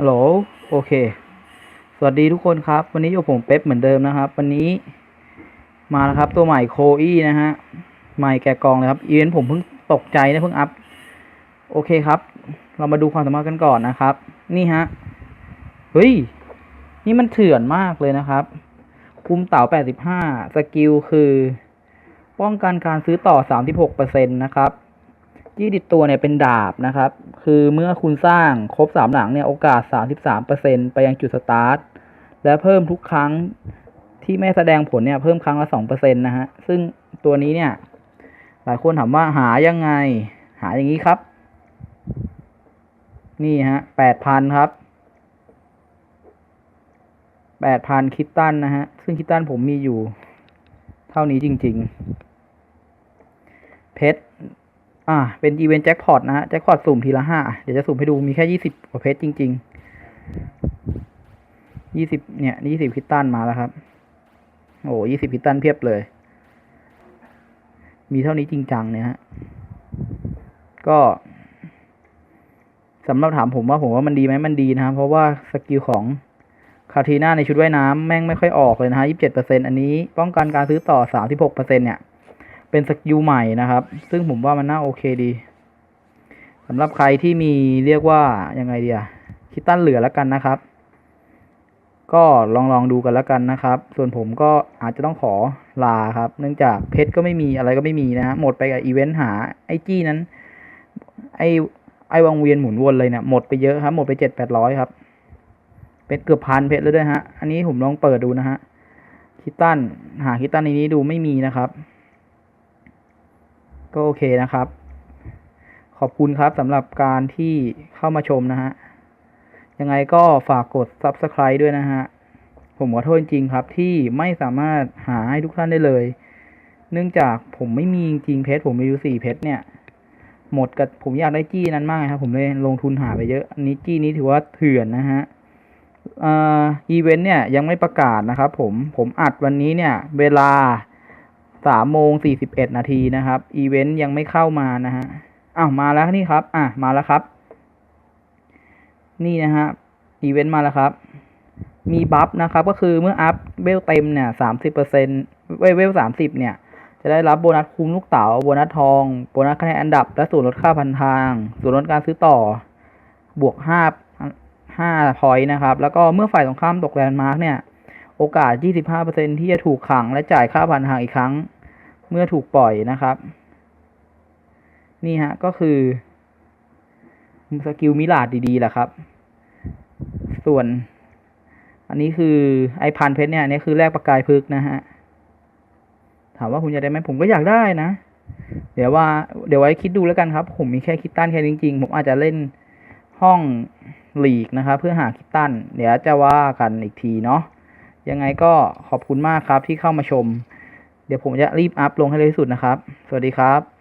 ฮัลโหลโอเค สวัสดีทุกคนครับ วันนี้อยู่ผมเป๊ปเหมือนเดิมนะครับ วันนี้มาแล้วครับ ตัวใหม่โคอี้นะฮะ ใหม่แกะกองเลยครับอีเวนต์ผมเพิ่งตกใจนะเพิ่งอัพ โอเคครับ เรามาดูความสามารถกันก่อนนะครับ นี่ฮะ เฮ้ย นี่มันเถื่อนมากเลยนะครับ คุมเต่า 85 สกิลคือ ป้องกันการซื้อต่อ 36%นะครับที่ติดตัวเนี่ยเป็นดาบนะครับ คือเมื่อคุณสร้างครบสามหลังเนี่ยโอกาส 33%ไปยังจุดสตาร์ท และเพิ่มทุกครั้งที่ไม่แสดงผลเนี่ยเพิ่มครั้งละ 2%นะฮะ ซึ่งตัวนี้เนี่ย หลายคนถามว่าหายังไง หาอย่างนี้ครับ นี่ฮะ 8,000 ครับ 8,000 คิตตันนะฮะ ซึ่งคิตตันผมมีอยู่ เท่านี้จริง ๆ เพชร อ่า เป็นอีเวนต์แจ็คพอตนะฮะ แจ็คพอตสุ่มทีละห้าเดี๋ยวจะสุ่มให้ดู มีแค่ยี่สิบกว่าเพชรจริงๆยี่สิบเนี่ยยี่สิบคิตตันมาแล้วครับ โอ้ยี่สิบคิตตันเพียบเลย มีเท่านี้จริงจังเนี่ยฮะ ก็สำหรับถามผมว่าผมว่ามันดีไหมมันดีนะครับ เพราะว่าสกิลของคาทีน่าในชุดว่ายน้ำแม่งไม่ค่อยออกเลยนะฮะยี่สิบเจ็ดเปอร์เซ็นอันนี้ ป้องกันการซื้อต่อสามสิบหกเปอร์เซ็นเนี่ย เป็นสกิลใหม่นะครับ ซึ่งผมว่ามันน่าโอเคดีสำหรับใครที่มีเรียกว่ายังไงเดียคิดตั้นเหลือแล้วกันนะครับ ก็ลองลองดูกันแล้วกันนะครับ ส่วนผมก็อาจจะต้องขอลาครับ เนื่องจากเพชรก็ไม่มีอะไรก็ไม่มีนะฮะหมดไปกับอีเวนต์หาไอจี้นั้น ไอไอวังเวียนหมุนวนเลยเนี่ยหมดไปเยอะครับ หมดไปเจ็ดแปดร้อยครับ เป็นเกือบพันเพชรแล้วด้วยฮะ อันนี้ผมลองเปิดดูนะฮะคิตตันหาคิตตันในนี้ดูไม่มีนะครับ ก็โอเคนะครับ ขอบคุณครับสำหรับการที่เข้ามาชมนะฮะ ยังไงก็ฝากกด Subscribe ด้วยนะฮะ ผมขอโทษจริงครับที่ไม่สามารถหาให้ทุกท่านได้เลย เนื่องจากผมไม่มีจริงเพชรผมมีอยู่สี่เพชรเนี่ย หมดกับผมอยากได้จี้นั้นมากครับ ผมเลยลงทุนหาไปเยอะอันนี้จี้นี้ถือว่าเถื่อนนะฮะอ่าอีเวนต์เนี่ยยังไม่ประกาศนะครับผมผมอัดวันนี้เนี่ย เวลา สามโมงสี่สิบเอ็ดนาทีนะครับ อีเวนต์ยังไม่เข้ามานะฮะอ้าวมาแล้วนี่ครับ อะมาแล้วครับ นี่นะฮะอีเวนต์มาแล้วครับ มีบัฟนะครับ ก็คือเมื่ออัพเวลเต็มเนี่ยสามสิบเปอร์เซ็นต์เวลสามสิบเนี่ย จะได้รับโบนัสคุ้มลูกเต๋าโบนัสทองโบนัสคะแนนอันดับ และส่วนลดค่าพันทาง ส่วนลดการซื้อต่อบวกห้าห้าพอยต์นะครับ แล้วก็เมื่อฝ่ายตรงข้ามตกแลนด์มาร์กเนี่ย โอกาส 25%ที่จะถูกขังและจ่ายค่าพันทางอีกครั้ง เมื่อถูกปล่อยนะครับ นี่ฮะ ก็คือสกิลมิลาดดีๆแหละครับ ส่วน อันนี้คือไอพันเพชรเนี่ยนนี่คือแลกประกายพึกษนะฮะ ถามว่าคุณอยากได้ไหมผมก็อยากได้นะ เดี๋ยวว่า เดี๋ยวไว้คิดดูแล้วกันครับ ผมมีแค่คิดตันแค่จริงๆ ผมอาจจะเล่นห้องหลีกนะครับ เพื่อหาคิดตันเดี๋ยวจะว่ากันอีกทีเนาะ ยังไงก็ขอบคุณมากครับที่เข้ามาชม เดี๋ยวผมจะรีบอัพลงให้เร็วที่สุดนะครับ สวัสดีครับ